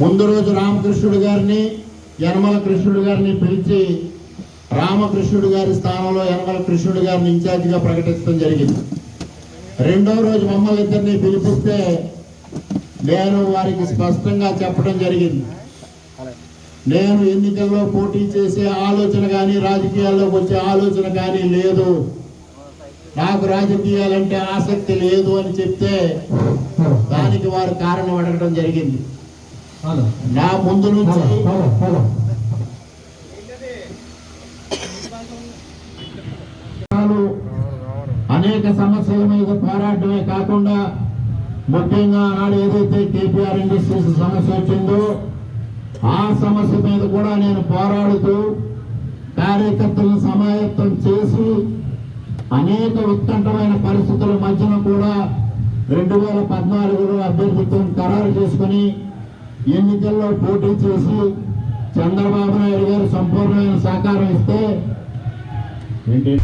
ముందు రోజు రామకృష్ణుడు గారిని యనమల కృష్ణుడు గారిని పిలిచి రామకృష్ణుడు గారి స్థానంలో యనమల కృష్ణుడు గారిని ఇన్ఛార్జిగా ప్రకటించడం జరిగింది. రెండో రోజు మమ్మల్ని ఇద్దరిని పిలిపిస్తే నేను వారికి స్పష్టంగా చెప్పడం జరిగింది. నేను ఎన్నికల్లో పోటీ చేసే ఆలోచన కానీ రాజకీయాల్లోకి వచ్చే ఆలోచన కానీ లేదు. నాకు రాజకీయాలంటే ఆసక్తి లేదు అని చెప్తే దానికి వారు కారణం అడగడం జరిగింది. నా ముందు నుంచి అనేక సమస్యల మీద పోరాటమే కాకుండా ముఖ్యంగా నాడు ఏదైతే కేపీఆర్ ఇండస్ట్రీస్ సమస్య వచ్చిందో ఆ సమస్య మీద కూడా నేను పోరాడుతూ కార్యకర్తలను సమాయత్తం చేసి అనేక ఉత్కంఠమైన పరిస్థితుల మధ్యన కూడా రెండు వేల పద్నాలుగులో అభ్యర్థిత్వం ఖరారు చేసుకుని ఎన్నికల్లో పోటీ చేసి చంద్రబాబు నాయుడు గారు సంపూర్ణమైన సహకారం ఇస్తే ఏంటి?